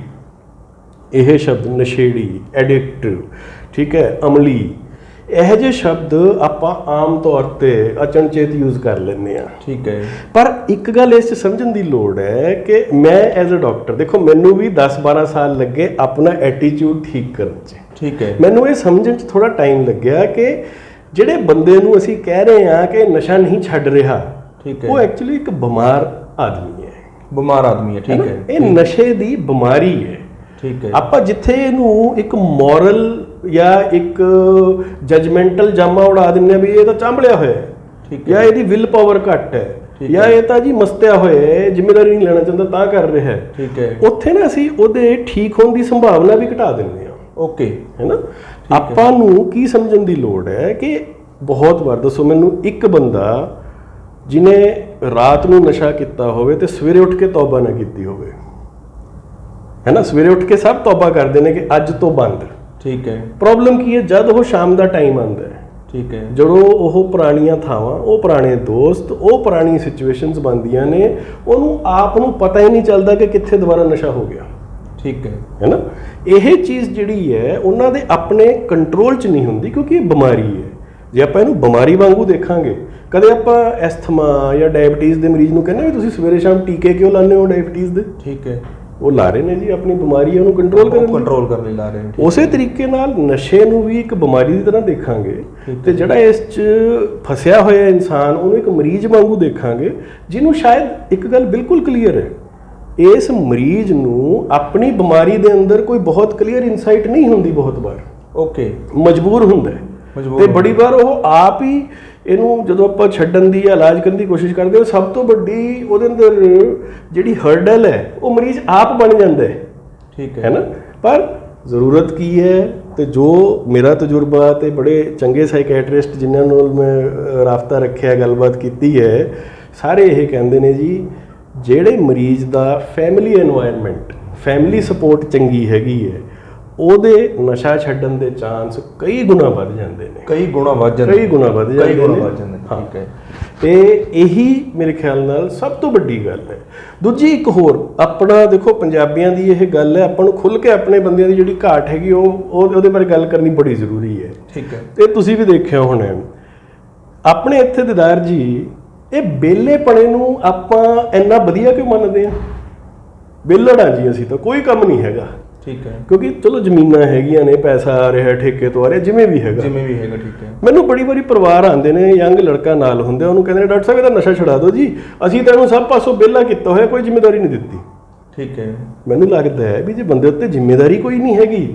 ਇਹ ਸ਼ਬਦ ਨਸ਼ੇੜੀ ਐਡਿਕਟ ਠੀਕ ਹੈ ਅਮਲੀ। ਇਹੋ ਜਿਹੇ ਸ਼ਬਦ ਆਪਾਂ ਆਮ ਤੌਰ ਤੇ ਅਚਨਚੇਤ ਯੂਜ਼ ਕਰ ਲੈਂਦੇ ਆ ਠੀਕ ਹੈ। ਪਰ ਇੱਕ ਗੱਲ ਇਸ 'ਚ ਸਮਝਣ ਦੀ ਲੋੜ ਹੈ ਕਿ ਮੈਂ ਐਜ਼ ਅ ਡਾਕਟਰ ਦੇਖੋ ਮੈਨੂੰ ਵੀ 10-12 ਸਾਲ ਲੱਗੇ ਆਪਣਾ ਐਟੀਟਿਊਡ ਠੀਕ ਕਰਨ 'ਚ। ਠੀਕ ਹੈ। ਮੈਨੂੰ ਇਹ ਸਮਝਣ 'ਚ ਥੋੜਾ ਟਾਈਮ ਲੱਗਿਆ ਕਿ ਜਿਹੜੇ ਬੰਦੇ ਨੂੰ ਅਸੀਂ ਕਹਿ ਰਹੇ ਹਾਂ ਕਿ ਨਸ਼ਾ ਨਹੀਂ ਛੱਡ ਰਿਹਾ ਠੀਕ ਹੈ। ਉਹ ਐਕਚੁਅਲੀ ਇੱਕ ਬਿਮਾਰ ਆਦਮੀ ਹੈ। ਬਿਮਾਰ ਆਦਮੀ ਹੈ ਠੀਕ ਹੈ ਇਹ ਨਸ਼ੇ ਦੀ ਬਿਮਾਰੀ ਹੈ। ਠੀਕ ਹੈ। ਆਪਾਂ ਜਿੱਥੇ ਇਹਨੂੰ ਇੱਕ ਮੋਰਲ ਜਾਂ ਇੱਕ ਜਜਮੈਂਟਲ ਜਾਮਾ ਉਡਾ ਦਿੰਨੇ ਆ ਵੀ ਇਹ ਤਾਂ ਚਾਂਬਲਿਆ ਹੋਇਆ ਹੈ। ਠੀਕ ਜਾਂ ਇਹਦੀ ਵਿਲ ਪਾਵਰ ਘੱਟ ਹੈ। ਜਾਂ ਇਹ ਤਾਂ ਜੀ ਮਸਤਿਆ ਹੋਇਆ ਹੈ ਜ਼ਿੰਮੇਵਾਰੀ ਨਹੀਂ ਲੈਣਾ ਚਾਹੁੰਦਾ ਤਾਂ ਕਰ ਰਿਹਾ ਹੈ। ਠੀਕ ਹੈ। ਉੱਥੇ ਨਾ ਅਸੀਂ ਉਹਦੇ ਠੀਕ ਹੋਣ ਦੀ ਸੰਭਾਵਨਾ ਵੀ ਘਟਾ ਦਿੰਦੇ ਹਾਂ। ਓਕੇ। ਹੈਨਾ ਆਪਾਂ ਨੂੰ ਕੀ ਸਮਝਣ ਦੀ ਲੋੜ ਹੈ ਕਿ ਬਹੁਤ ਵਾਰ ਦੱਸੋ ਮੈਨੂੰ ਇੱਕ ਬੰਦਾ ਜਿਨੇ ਰਾਤ ਨੂੰ ਨਸ਼ਾ ਕੀਤਾ ਹੋਵੇ ਤੇ ਸਵੇਰੇ ਉੱਠ ਕੇ ਤੌਬਾ ਨਾ ਕੀਤੀ ਹੋਵੇ। ਹੈਨਾ ਸਵੇਰੇ ਉੱਠ ਕੇ ਸਭ ਤੌਬਾ ਕਰਦੇ ਨੇ ਕਿ ਅੱਜ ਤੋਂ ਬੰਦ। ਠੀਕ ਹੈ। ਪ੍ਰੋਬਲਮ ਕੀ ਹੈ? ਜਦ ਉਹ ਸ਼ਾਮ ਦਾ ਟਾਈਮ ਆਉਂਦਾ ਹੈ। ਠੀਕ ਹੈ। ਜਦੋਂ ਉਹ ਪੁਰਾਣੀਆਂ ਥਾਵਾਂ ਉਹ ਪੁਰਾਣੇ ਦੋਸਤ ਉਹ ਪੁਰਾਣੀ ਸਿਚੁਏਸ਼ਨਸ ਬਣਦੀਆਂ ਨੇ ਉਹਨੂੰ ਆਪ ਨੂੰ ਪਤਾ ਹੀ ਨਹੀਂ ਚੱਲਦਾ ਕਿ ਕਿੱਥੇ ਦੁਬਾਰਾ ਨਸ਼ਾ ਹੋ ਗਿਆ। ਠੀਕ ਹੈ। ਹੈਨਾ? ਇਹ ਚੀਜ਼ ਜਿਹੜੀ ਹੈ ਉਹਨਾਂ ਦੇ ਆਪਣੇ ਕੰਟਰੋਲ 'ਚ ਨਹੀਂ ਹੁੰਦੀ ਕਿਉਂਕਿ ਇਹ ਬਿਮਾਰੀ ਹੈ। ਜੇ ਆਪਾਂ ਇਹਨੂੰ ਬਿਮਾਰੀ ਵਾਂਗੂ ਦੇਖਾਂਗੇ ਕਦੇ ਆਪਾਂ ਐਸਥਮਾ ਜਾਂ ਡਾਇਬੀਟੀਜ਼ ਦੇ ਮਰੀਜ਼ ਨੂੰ ਕਹਿੰਦੇ ਵੀ ਤੁਸੀਂ ਸਵੇਰੇ ਸ਼ਾਮ ਟੀਕੇ ਕਿਉਂ ਲਾਉਂਦੇ ਹੋ ਡਾਇਬੀਟੀਜ਼ ਦੇ? ਠੀਕ ਹੈ। ਉਹ ਲਾ ਰਹੇ ਨੇ ਜੀ ਆਪਣੀ ਬਿਮਾਰੀ ਉਹਨੂੰ ਕੰਟਰੋਲ ਕਰਨ ਲਈ। ਕੰਟਰੋਲ ਕਰਨ ਲਈ ਲਾ ਰਹੇ ਨੇ। ਉਸੇ ਤਰੀਕੇ ਨਾਲ ਨਸ਼ੇ ਨੂੰ ਵੀ ਇੱਕ ਬਿਮਾਰੀ ਦੀ ਤਰ੍ਹਾਂ ਦੇਖਾਂਗੇ ਤੇ ਜਿਹੜਾ ਇਸ 'ਚ ਫਸਿਆ ਹੋਇਆ ਇਨਸਾਨ ਉਹਨੂੰ ਇੱਕ ਮਰੀਜ਼ ਵਾਂਗੂ ਦੇਖਾਂਗੇ ਜਿਹਨੂੰ ਸ਼ਾਇਦ ਇੱਕ ਗੱਲ ਬਿਲਕੁਲ ਕਲੀਅਰ ਹੈ। ਇਸ ਮਰੀਜ਼ ਨੂੰ ਆਪਣੀ ਬਿਮਾਰੀ ਦੇ ਅੰਦਰ ਕੋਈ ਬਹੁਤ ਕਲੀਅਰ ਇਨਸਾਈਟ ਨਹੀਂ ਹੁੰਦੀ ਬਹੁਤ ਵਾਰ। ਓਕੇ ਮਜਬੂਰ ਹੁੰਦਾ ਹੈ। ਤੇ ਬੜੀ ਵਾਰ ਉਹ ਆਪ ਹੀ ਇਹਨੂੰ ਜਦੋਂ ਆਪਾਂ ਛੱਡਣ ਦੀ ਜਾਂ ਇਲਾਜ ਕਰਨ ਦੀ ਕੋਸ਼ਿਸ਼ ਕਰਦੇ ਹਾਂ ਸਭ ਤੋਂ ਵੱਡੀ ਉਹਦੇ ਅੰਦਰ ਜਿਹੜੀ ਹਰਡਲ ਹੈ ਉਹ ਮਰੀਜ਼ ਆਪ ਬਣ ਜਾਂਦਾ ਹੈ। ਠੀਕ ਹੈ। ਹੈ ਨਾ? ਪਰ ਜ਼ਰੂਰਤ ਕੀ ਹੈ? ਤੇ ਜੋ ਮੇਰਾ ਤਜਰਬਾ ਤੇ ਬੜੇ ਚੰਗੇ ਸਾਈਕੈਟਰਿਸਟ ਜਿਨ੍ਹਾਂ ਨਾਲ ਮੈਂ ਅ, ਰਾਬਤਾ ਰੱਖਿਆ ਗੱਲਬਾਤ ਕੀਤੀ ਹੈ ਸਾਰੇ ਇਹ ਕਹਿੰਦੇ ਨੇ ਜੀ ਜਿਹੜੇ ਮਰੀਜ਼ ਦਾ ਫੈਮਿਲੀ এনवायरमेंट ਫੈਮਿਲੀ ਸਪੋਰਟ ਚੰਗੀ ਹੈਗੀ ਹੈ ਉਹਦੇ ਨਸ਼ਾ ਛੱਡਣ ਦੇ ਚਾਂਸ ਕਈ ਗੁਣਾ ਵੱਧ ਜਾਂਦੇ ਨੇ। ਕਈ ਗੁਣਾ ਵੱਧ ਜਾਂਦੇ ਕਈ ਗੁਣਾ ਵੱਧ ਜਾਂਦੇ ਕਈ ਠੀਕ ਹੈ ਤੇ ਇਹੀ ਮੇਰੇ ਖਿਆਲ ਨਾਲ ਸਭ ਤੋਂ ਵੱਡੀ ਗੱਲ ਹੈ। ਦੂਜੀ ਇੱਕ ਹੋਰ ਆਪਣਾ ਦੇਖੋ ਪੰਜਾਬੀਆਂ ਦੀ ਇਹ ਗੱਲ ਹੈ ਆਪਾਂ ਨੂੰ ਖੁੱਲ ਕੇ ਆਪਣੇ ਬੰਦਿਆਂ ਦੀ ਜਿਹੜੀ ਘਾਟ ਹੈਗੀ ਉਹ ਉਹਦੇ ਬਾਰੇ ਗੱਲ ਕਰਨੀ ਬੜੀ ਜ਼ਰੂਰੀ ਹੈ। ਠੀਕ ਹੈ। ਤੇ ਤੁਸੀਂ ਵੀ ਦੇਖਿਆ ਹੋਣਾ ਆਪਣੇ ਇੱਥੇ ਦਿਦਾਰ ਜੀ ਇਹ ਬੇਲੇਪਣੇ ਨੂੰ ਆਪਾਂ ਇੰਨਾ ਵਧੀਆ ਕਿਉਂ ਮੰਨਦੇ ਆ ਬੇਲੜਾ ਜੀ ਅਸੀਂ ਤਾਂ ਕੋਈ ਕੰਮ ਨਹੀਂ ਹੈਗਾ। ਠੀਕ ਹੈ। ਕਿਉਂਕਿ ਚਲੋ ਜ਼ਮੀਨਾਂ ਹੈਗੀਆਂ ਨੇ ਪੈਸਾ ਆ ਰਿਹਾ ਠੇਕੇ ਤੋਂ ਆ ਰਿਹਾ ਜਿਵੇਂ ਵੀ ਹੈਗਾ। ਜਿਵੇਂ ਵੀ ਹੈਗਾ ਠੀਕ ਹੈ। ਮੈਨੂੰ ਬੜੀ ਵਾਰੀ ਪਰਿਵਾਰ ਆਉਂਦੇ ਨੇ ਯੰਗ ਲੜਕਾ ਨਾਲ ਹੁੰਦੇ ਉਹਨੂੰ ਕਹਿੰਦੇ ਨੇ ਡਾਕਟਰ ਸਾਹਿਬ ਇਹਦਾ ਨਸ਼ਾ ਛੁਡਾ ਦਿਓ ਜੀ। ਅਸੀਂ ਤਾਂ ਇਹਨੂੰ ਸਭ ਪਾਸੋਂ ਵਿਹਲਾ ਕੀਤਾ ਹੋਇਆ ਕੋਈ ਜ਼ਿੰਮੇਵਾਰੀ ਨਹੀਂ ਦਿੱਤੀ। ਠੀਕ ਹੈ। ਮੈਨੂੰ ਲੱਗਦਾ ਹੈ ਵੀ ਜੇ ਬੰਦੇ ਉੱਤੇ ਜ਼ਿੰਮੇਵਾਰੀ ਕੋਈ ਨਹੀਂ ਹੈਗੀ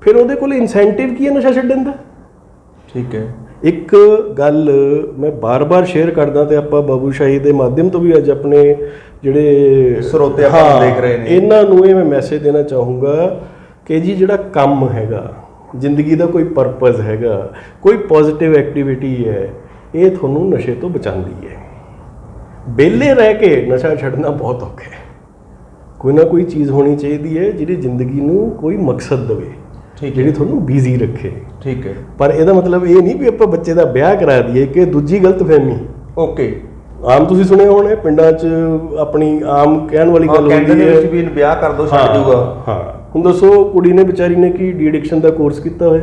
ਫਿਰ ਉਹਦੇ ਕੋਲ ਇਨਸੈਂਟਿਵ ਕੀ ਹੈ ਨਸ਼ਾ ਛੱਡਣ ਦਾ? ਠੀਕ ਹੈ। ਇੱਕ ਗੱਲ ਮੈਂ ਬਾਰ-ਬਾਰ ਸ਼ੇਅਰ ਕਰਦਾ ਤੇ ਆਪਾਂ ਬਾਬੂ ਸ਼ਾਹੀ ਦੇ ਮਾਧਿਅਮ ਤੋਂ ਵੀ ਅੱਜ ਆਪਣੇ ਜਿਹੜੇ ਸਰੋਤੇ ਆਪਾਂ ਦੇਖ ਰਹੇ ਨੇ। ਇਹਨਾਂ ਨੂੰ ਇਹ ਮੈਂ ਮੈਸੇਜ ਦੇਣਾ ਚਾਹੂੰਗਾ ਕਿ ਜੀ ਜਿਹੜਾ ਕੰਮ ਹੈਗਾ ਜ਼ਿੰਦਗੀ ਦਾ ਕੋਈ ਪਰਪਸ ਹੈਗਾ ਕੋਈ ਪੋਜ਼ਿਟਿਵ ਐਕਟੀਵਿਟੀ ਹੈ ਇਹ ਤੁਹਾਨੂੰ ਨਸ਼ੇ ਤੋਂ ਬਚਾਉਂਦੀ ਹੈ। ਬੇਲੇ ਰਹਿ ਕੇ ਨਸ਼ਾ ਛੱਡਣਾ ਬਹੁਤ ਔਖਾ ਹੈ। ਕੋਈ ਨਾ ਕੋਈ ਚੀਜ਼ ਹੋਣੀ ਚਾਹੀਦੀ ਹੈ ਜਿਹੜੀ ਜ਼ਿੰਦਗੀ ਨੂੰ ਕੋਈ ਮਕਸਦ ਦੇਵੇ ਜਿਹੜੀ ਤੁਹਾਨੂੰ ਬਿਜ਼ੀ ਰੱਖੇ। ਠੀਕ ਹੈ। ਪਰ ਇਹਦਾ ਮਤਲਬ ਇਹ ਨਹੀਂ ਵੀ ਆਪਾਂ ਬੱਚੇ ਦਾ ਵਿਆਹ ਕਰਾ ਦਈਏ ਕਿ ਦੂਜੀ ਗਲਤਫਹਿਮੀ ਓਕੇ। ਆਮ ਤੁਸੀਂ ਸੁਣਿਆ ਹੋਣਾ ਪਿੰਡਾਂ 'ਚ ਆਪਣੀ ਆਮ ਕਹਿਣ ਵਾਲੀ ਗੱਲ ਹੁੰਦੀ ਹੈ। ਵਿੱਚ ਵੀ ਵਿਆਹ ਕਰ ਦੋ ਛੱਡ ਜੂਗਾ ਹਾਂ। ਹੁਣ ਦੱਸੋ ਕੁੜੀ ਨੇ ਵਿਚਾਰੀ ਨੇ ਕੀ ਡੀ ਐਡਿਕਸ਼ਨ ਦਾ ਕੋਰਸ ਕੀਤਾ ਹੋਇਆ?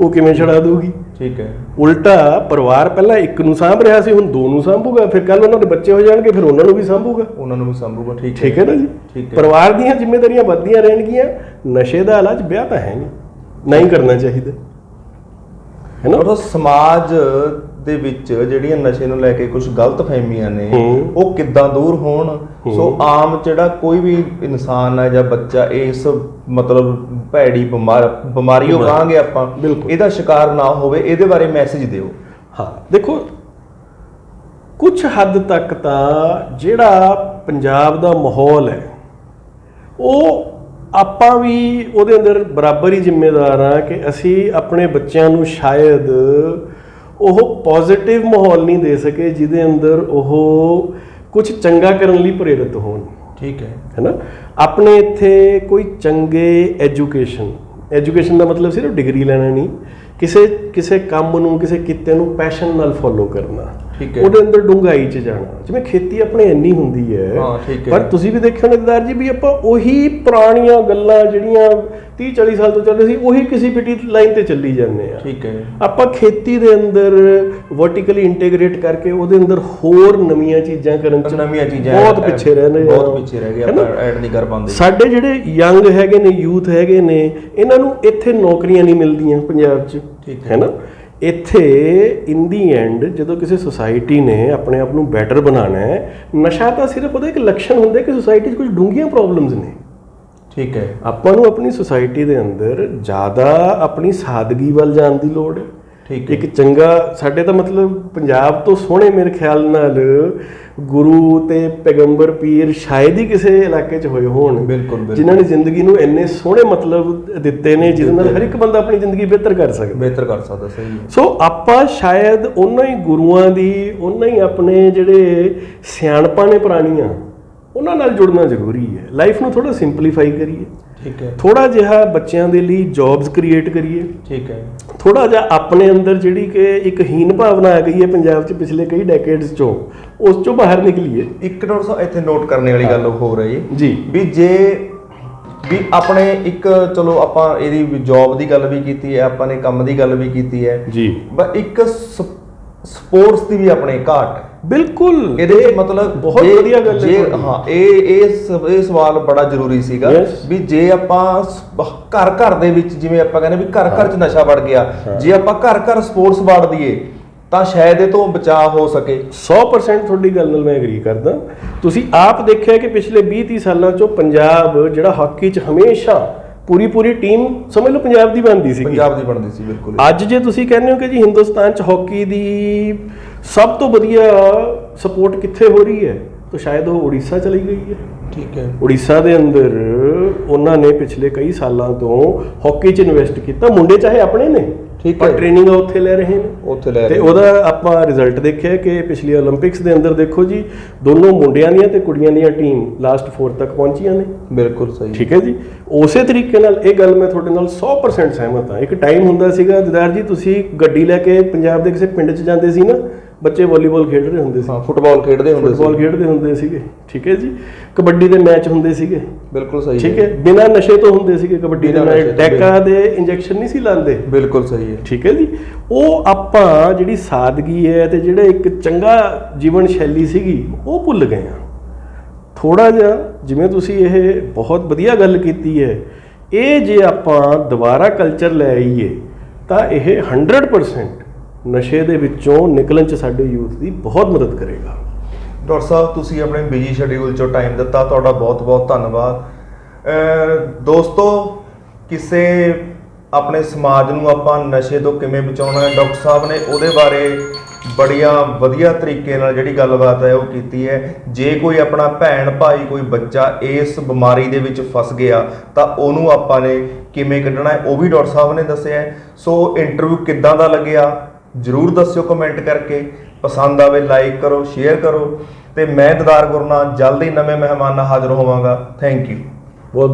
ਉਹ ਕਿਵੇਂ ਛਡਾ ਦੂਗੀ ਠੀਕ ਹੈ। ਉਲਟਾ ਪਰਿਵਾਰ ਪਹਿਲਾਂ ਇੱਕ ਨੂੰ ਸਾਂਭ ਰਿਹਾ ਸੀ ਹੁਣ ਦੋ ਨੂੰ ਸਾਂਭੂਗਾ। ਫਿਰ ਕੱਲ ਉਹਨਾਂ ਦੇ ਬੱਚੇ ਹੋ ਜਾਣਗੇ ਫਿਰ ਉਹਨਾਂ ਨੂੰ ਵੀ ਸਾਂਭੂਗਾ। ਉਹਨਾਂ ਨੂੰ ਵੀ ਸੰਭੂਗਾ ਠੀਕ ਹੈ। ਠੀਕ ਹੈ ਨਾ ਜੀ? ਠੀਕ ਹੈ। ਪਰਿਵਾਰ ਦੀਆਂ ਜ਼ਿੰਮੇਵਾਰੀਆਂ ਵੱਧਦੀਆਂ ਰਹਿਣਗੀਆਂ ਨਸ਼ੇ ਦਾ ਇਲਾਜ ਵਿਆਹ ਤਾਂ ਹੈ ਨਹੀਂ। ਨਹੀਂ ਕਰਨਾ ਚਾਹੀਦਾ। ਹੈ ਨਾ? ਉਹ ਸਮਾਜ ਦੇ ਵਿੱਚ ਜਿਹੜੀਆਂ ਨਸ਼ੇ ਨੂੰ ਲੈ ਕੇ ਕੁਝ ਗਲਤ ਫਹਿਮੀਆਂ ਨੇ। ਉਹ ਕਿੱਦਾਂ ਦੂਰ ਹੋਣ? ਸੋ ਆਮ ਜਿਹੜਾ ਕੋਈ ਵੀ ਇਨਸਾਨ ਹੈ ਜਾਂ ਬੱਚਾ ਇਸ ਮਤਲਬ ਭੈੜੀ ਬਿਮਾਰ ਬਿਮਾਰੀ ਉਹ ਕਹਾਂਗੇ ਆਪਾਂ। ਇਹਦਾ ਸ਼ਿਕਾਰ ਨਾ ਹੋਵੇ ਇਹਦੇ ਬਾਰੇ ਮੈਸੇਜ ਦਿਓ। ਹਾਂ ਦੇਖੋ ਕੁਝ ਹੱਦ ਤੱਕ ਤਾਂ ਜਿਹੜਾ ਪੰਜਾਬ ਦਾ ਮਾਹੌਲ ਹੈ ਉਹ ਆਪਾਂ ਵੀ ਉਹਦੇ ਅੰਦਰ ਬਰਾਬਰ ਹੀ ਜ਼ਿੰਮੇਦਾਰ ਆ ਕਿ ਅਸੀਂ ਆਪਣੇ ਬੱਚਿਆਂ ਨੂੰ ਸ਼ਾਇਦ ਉਹ ਪੋਜ਼ਿਟਿਵ ਮਾਹੌਲ ਨਹੀਂ ਦੇ ਸਕੇ ਜਿਹਦੇ ਅੰਦਰ ਉਹ ਕੁਝ ਚੰਗਾ ਕਰਨ ਲਈ ਪ੍ਰੇਰਿਤ ਹੋਣ। ਠੀਕ ਹੈ। ਹੈਨਾ? ਆਪਣੇ ਇੱਥੇ ਕੋਈ ਚੰਗੇ ਐਜੂਕੇਸ਼ਨ ਐਜੂਕੇਸ਼ਨ ਦਾ ਮਤਲਬ ਸਿਰਫ ਡਿਗਰੀ ਲੈਣਾ ਨਹੀਂ ਕਿਸੇ ਕਿਸੇ ਕੰਮ ਨੂੰ ਕਿਸੇ ਕਿੱਤੇ ਨੂੰ ਪੈਸ਼ਨ ਨਾਲ ਫੋਲੋ ਕਰਨਾ। ਠੀਕ ਹੈ। ਉਹਦੇ ਅੰਦਰ ਡੂੰਘਾਈ 'ਚ ਜਾਣਾ ਜਿਵੇਂ ਖੇਤੀ ਆਪਣੇ ਇੰਨੀ ਹੁੰਦੀ ਹੈ ਹਾਂ, ਠੀਕ ਹੈ। ਪਰ ਤੁਸੀਂ ਵੀ ਦੇਖਿਆ ਨਜ਼ਦਾਰ ਜੀ ਵੀ ਆਪਾਂ ਉਹੀ ਪੁਰਾਣੀਆਂ ਗੱਲਾਂ ਜਿਹੜੀਆਂ 30 40 ਸਾਲ ਤੋਂ ਚੱਲ ਰਹੀ ਸੀ ਉਹੀ ਕਿਸੇ ਪਿਟੀ ਲਾਈਨ ਤੇ ਚੱਲੀ ਜਾਂਦੇ ਆ ਠੀਕ ਹੈ ਆਪਾਂ ਖੇਤੀ ਦੇ ਅੰਦਰ ਵਰਟੀਕਲੀ ਇੰਟੀਗ੍ਰੇਟ ਕਰਕੇ ਉਹਦੇ ਅੰਦਰ ਹੋਰ ਨਵੀਆਂ ਚੀਜ਼ਾਂ ਕਰਨ ਚ ਨਵੀਆਂ ਚੀਜ਼ਾਂ ਬਹੁਤ ਪਿੱਛੇ ਰਹਿ ਰਹੇ ਆ। ਬਹੁਤ ਪਿੱਛੇ ਰਹਿ ਗਏ? ਆਪਾਂ ਐਡ ਨਹੀਂ ਕਰ ਪਾਉਂਦੇ ਸਾਡੇ ਜਿਹੜੇ ਯੰਗ ਹੈਗੇ ਨੇ ਯੂਥ ਹੈਗੇ ਨੇ ਇਹਨਾਂ ਨੂੰ ਇੱਥੇ ਨੌਕਰੀਆਂ ਨਹੀਂ ਮਿਲਦੀਆਂ ਪੰਜਾਬ 'ਚ ਠੀਕ ਹੈ ਨਾ ਇੱਥੇ ਇਨ ਦੀ ਐਂਡ ਜਦੋਂ ਕਿਸੇ ਸੁਸਾਇਟੀ ਨੇ ਆਪਣੇ ਆਪ ਨੂੰ ਬੈਟਰ ਬਣਾਉਣਾ ਹੈ ਨਸ਼ਾ ਤਾਂ ਸਿਰਫ ਉਹਦਾ ਇੱਕ ਲੱਛਣ ਹੁੰਦਾ ਕਿ ਸੁਸਾਇਟੀ 'ਚ ਕੁਝ ਡੂੰਘੀਆਂ ਪ੍ਰੋਬਲਮਸ ਨੇ। ਠੀਕ ਹੈ। ਆਪਾਂ ਨੂੰ ਆਪਣੀ ਸੁਸਾਇਟੀ ਦੇ ਅੰਦਰ ਜ਼ਿਆਦਾ ਆਪਣੀ ਸਾਦਗੀ ਵੱਲ ਜਾਣ ਦੀ ਲੋੜ ਹੈ। ਠੀਕ ਹੈ। ਇੱਕ ਚੰਗਾ ਸਾਡੇ ਤਾਂ ਮਤਲਬ ਪੰਜਾਬ ਤੋਂ ਸੋਹਣੇ ਮੇਰੇ ਖਿਆਲ ਨਾਲ ਗੁਰੂ ਤੇ ਪੈਗੰਬਰ ਪੀਰ ਸ਼ਾਇਦ ਹੀ ਕਿਸੇ ਇਲਾਕੇ 'ਚ ਹੋਏ ਹੋਣ। ਬਿਲਕੁਲ, ਬਿਲਕੁਲ। ਜਿਨ੍ਹਾਂ ਨੇ ਜ਼ਿੰਦਗੀ ਨੂੰ ਇੰਨੇ ਸੋਹਣੇ ਮਤਲਬ ਦਿੱਤੇ ਨੇ ਜਿਹਦੇ ਨਾਲ ਹਰ ਇੱਕ ਬੰਦਾ ਆਪਣੀ ਜ਼ਿੰਦਗੀ ਬਿਹਤਰ ਕਰ ਸਕਦਾ। ਬਿਹਤਰ ਕਰ ਸਕਦਾ ਸਹੀ ਹੈ ਸੋ ਆਪਾਂ ਸ਼ਾਇਦ ਉਹਨਾਂ ਹੀ ਗੁਰੂਆਂ ਦੀ ਉਹਨਾਂ ਹੀ ਆਪਣੇ ਜਿਹੜੇ ਸਿਆਣਪਾਂ ਨੇ ਪੁਰਾਣੀਆਂ ਉਹਨਾਂ ਨਾਲ ਜੁੜਨਾ ਜ਼ਰੂਰੀ ਹੈ। ਲਾਈਫ ਨੂੰ ਥੋੜਾ ਸਿੰਪਲੀਫਾਈ ਕਰੀਏ। ਠੀਕ ਹੈ। ਥੋੜਾ ਜਿਹਾ ਬੱਚਿਆਂ ਦੇ ਲਈ ਜੌਬਸ ਕ੍ਰੀਏਟ ਕਰੀਏ। ਠੀਕ ਹੈ। ਥੋੜਾ ਜਿਹਾ ਆਪਣੇ ਅੰਦਰ ਜਿਹੜੀ ਕਿ ਇੱਕ ਹੀਨ ਭਾਵਨਾ ਆ ਗਈ ਹੈ ਪੰਜਾਬ 'ਚ ਪਿਛਲੇ ਕਈ ਡੈਕੇਡਸ 'ਚੋਂ ਉਸ 'ਚੋਂ ਬਾਹਰ ਨਿਕਲੀਏ। ਇੱਕ ਡਾਕਟਰ ਸਾਹਿਬ ਇੱਥੇ ਨੋਟ ਕਰਨੇ ਵਾਲੀ ਗੱਲ ਹੋ ਰਹੀ ਜੀ। ਵੀ ਜੇ ਵੀ ਆਪਣੇ ਇੱਕ ਚਲੋ ਆਪਾਂ ਇਹਦੀ ਜੌਬ ਦੀ ਗੱਲ ਵੀ ਕੀਤੀ ਹੈ ਆਪਾਂ ਨੇ ਕੰਮ ਦੀ ਗੱਲ ਵੀ ਕੀਤੀ ਹੈ। ਜੀ। ਬਸ ਇੱਕ ਸਪੋਰਟਸ ਦੀ ਵੀ ਆਪਣੇ ਘਾਟ ਹੈ। ਬਿਲਕੁਲ। ਇਹਦੇ ਮਤਲਬ ਬਹੁਤ ਵਧੀਆ ਗੱਲ ਹੈ ਜੇ। ਹਾਂ ਇਹ ਇਹ ਇਹ ਸਵਾਲ ਬੜਾ ਜ਼ਰੂਰੀ ਸੀਗਾ. ਵੀ ਜੇ ਆਪਾਂ ਘਰ ਘਰ ਦੇ ਵਿੱਚ ਜਿਵੇਂ ਆਪਾਂ ਕਹਿੰਦੇ ਵੀ ਘਰ ਘਰ ਚ ਨਸ਼ਾ ਵੜ ਗਿਆ ਜੇ ਆਪਾਂ ਘਰ ਘਰ ਸਪੋਰਟਸ ਵੜ ਦਈਏ ਤਾਂ ਸ਼ਾਇਦ ਇਹ ਤੋਂ ਬਚਾਅ ਹੋ ਸਕੇ। 100% ਤੁਹਾਡੀ ਗੱਲ ਨਾਲ ਮੈਂ ਐਗਰੀ ਕਰਦਾ। ਤੁਸੀਂ ਆਪ ਦੇਖਿਆ ਕਿ ਪਿਛਲੇ 20 30 ਸਾਲਾਂ 'ਚੋਂ ਪੰਜਾਬ ਜਿਹੜਾ ਹਾਕੀ 'ਚ ਹਮੇਸ਼ਾ ਪੂਰੀ ਪੂਰੀ ਟੀਮ ਸਮਝ ਲਓ ਪੰਜਾਬ ਦੀ ਬਣਦੀ ਸੀ ਪੰਜਾਬ ਦੀ ਬਣਦੀ ਸੀ ਬਿਲਕੁਲ। ਅੱਜ ਜੇ ਤੁਸੀਂ ਕਹਿੰਦੇ ਹੋ ਕਿ ਜੀ ਹਿੰਦੁਸਤਾਨ 'ਚ ਹਾਕੀ ਦੀ ਸਭ ਤੋਂ ਵਧੀਆ ਸਪੋਰਟ ਕਿੱਥੇ ਹੋ ਰਹੀ ਹੈ ਤਾਂ ਸ਼ਾਇਦ ਉਹ ਉੜੀਸਾ ਚਲੀ ਗਈ ਹੈ। ਠੀਕ ਹੈ। ਉੜੀਸਾ ਦੇ ਅੰਦਰ ਉਹਨਾਂ ਨੇ ਪਿਛਲੇ ਕਈ ਸਾਲਾਂ ਤੋਂ ਹਾਕੀ 'ਚ ਇਨਵੈਸਟ ਕੀਤਾ ਮੁੰਡੇ ਚਾਹੇ ਆਪਣੇ ਨੇ। ਠੀਕ ਹੈ। ਟ੍ਰੇਨਿੰਗ ਉੱਥੇ ਲੈ ਰਹੇ ਨੇ। ਉੱਥੇ ਲੈ ਤੇ ਉਹਦਾ ਆਪਾਂ ਰਿਜ਼ਲਟ ਦੇਖਿਆ ਕਿ ਪਿਛਲੀ 올림픽ਸ ਦੇ ਅੰਦਰ ਦੇਖੋ ਜੀ ਦੋਨੋਂ ਮੁੰਡਿਆਂ ਦੀਆਂ ਤੇ ਕੁੜੀਆਂ ਦੀਆਂ ਟੀਮ ਲਾਸਟ 4 ਤੱਕ ਪਹੁੰਚੀਆਂ ਨੇ। ਬਿਲਕੁਲ ਸਹੀ। ਠੀਕ ਹੈ ਜੀ। ਉਸੇ ਤਰੀਕੇ ਨਾਲ ਇਹ ਗੱਲ ਮੈਂ ਤੁਹਾਡੇ ਨਾਲ 100% ਸਹਿਮਤ ਹਾਂ। ਇੱਕ ਟਾਈਮ ਹੁੰਦਾ ਸੀਗਾ ਜਦਾਰ ਜੀ ਤੁਸੀਂ ਗੱਡੀ ਲੈ ਕੇ ਪੰਜਾਬ ਦੇ ਕਿਸੇ ਪਿੰਡ 'ਚ ਜਾਂਦੇ ਸੀ ਨਾ ਬੱਚੇ ਵਾਲੀਬਾਲ ਖੇਡ ਰਹੇ ਹੁੰਦੇ ਸੀ। ਹਾਂ ਫੁੱਟਬਾਲ ਖੇਡਦੇ ਹੁੰਦੇ ਫੁੱਟਬਾਲ ਸੀ। ਖੇਡਦੇ ਹੁੰਦੇ ਸੀਗੇ ਠੀਕ ਹੈ ਜੀ? ਕਬੱਡੀ ਦੇ ਮੈਚ ਹੁੰਦੇ ਸੀਗੇ। ਬਿਲਕੁਲ ਸਹੀ ਠੀਕ ਹੈ। ਬਿਨਾਂ ਨਸ਼ੇ ਤੋਂ ਹੁੰਦੇ ਸੀਗੇ ਕਬੱਡੀ ਦੇ ਮੈਚ। ਡੈਕਾ ਦੇ ਇੰਜੈਕਸ਼ਨ ਨਹੀਂ ਸੀ ਲਾਉਂਦੇ। ਬਿਲਕੁਲ ਸਹੀ ਹੈ। ਠੀਕ ਹੈ ਜੀ? ਉਹ ਆਪਾਂ ਜਿਹੜੀ ਸਾਦਗੀ ਹੈ ਤੇ ਜਿਹੜਾ ਇੱਕ ਚੰਗਾ ਜੀਵਨ ਸ਼ੈਲੀ ਸੀਗੀ ਉਹ ਭੁੱਲ ਗਏ ਆ ਥੋੜਾ ਜਿਹਾ ਜਿਵੇਂ ਤੁਸੀਂ ਇਹ ਬਹੁਤ ਵਧੀਆ ਗੱਲ ਕੀਤੀ ਹੈ ਇਹ ਜੇ ਆਪਾਂ ਦੁਬਾਰਾ ਕਲਚਰ ਲੈ ਆਈਏ ਤਾਂ ਇਹ 100% ਨਸ਼ੇ ਦੇ ਵਿੱਚੋਂ ਨਿਕਲਣ ਚ ਸਾਡੇ ਯੂਥ ਦੀ ਬਹੁਤ ਮਦਦ ਕਰੇਗਾ। ਡਾਕਟਰ ਸਾਹਿਬ, ਤੁਸੀਂ ਆਪਣੇ ਬਿਜ਼ੀ ਸ਼ੈਡਿਊਲ ਚੋਂ ਟਾਈਮ ਦਿੱਤਾ, ਤੁਹਾਡਾ ਬਹੁਤ-ਬਹੁਤ ਧੰਨਵਾਦ। ਦੋਸਤੋ, ਕਿਸੇ ਆਪਣੇ ਸਮਾਜ ਨੂੰ ਆਪਾਂ ਨਸ਼ੇ ਤੋਂ ਕਿਵੇਂ ਬਚਾਉਣਾ ਹੈ, ਡਾਕਟਰ ਸਾਹਿਬ ਨੇ ਉਹਦੇ ਬਾਰੇ ਬੜੀਆਂ ਵਧੀਆ ਤਰੀਕੇ ਨਾਲ ਜਿਹੜੀ ਗੱਲਬਾਤ ਹੈ ਉਹ ਕੀਤੀ ਹੈ। ਜੇ ਕੋਈ ਆਪਣਾ ਭੈਣ, ਭਾਈ, ਕੋਈ ਬੱਚਾ ਇਸ ਬਿਮਾਰੀ ਦੇ ਵਿੱਚ ਫਸ ਗਿਆ, ਤਾਂ ਉਹਨੂੰ ਆਪਾਂ ਨੇ ਕਿਵੇਂ ਕੱਢਣਾ ਹੈ, ਉਹ ਵੀ ਡਾਕਟਰ ਸਾਹਿਬ ਨੇ ਦੱਸਿਆ ਸੋ ਇੰਟਰਵਿਊ ਕਿੱਦਾਂ ਦਾ ਲੱਗਿਆ? ਜਰੂਰ ਦੱਸਿਓ ਕਮੈਂਟ ਕਰਕੇ। ਪਸੰਦ ਆਵੇ ਲਾਈਕ ਕਰੋ ਸ਼ੇਅਰ ਕਰੋ। ਤੇ ਮੈਂ ਦਦਾਰ ਗੁਰਨਾ ਜਲਦੀ ਨਵੇਂ ਮਹਿਮਾਨ ਨਾਲ ਹਾਜ਼ਰ ਹੋਵਾਂਗਾ। ਥੈਂਕ ਯੂ ਬਹੁਤ ਬਹੁਤ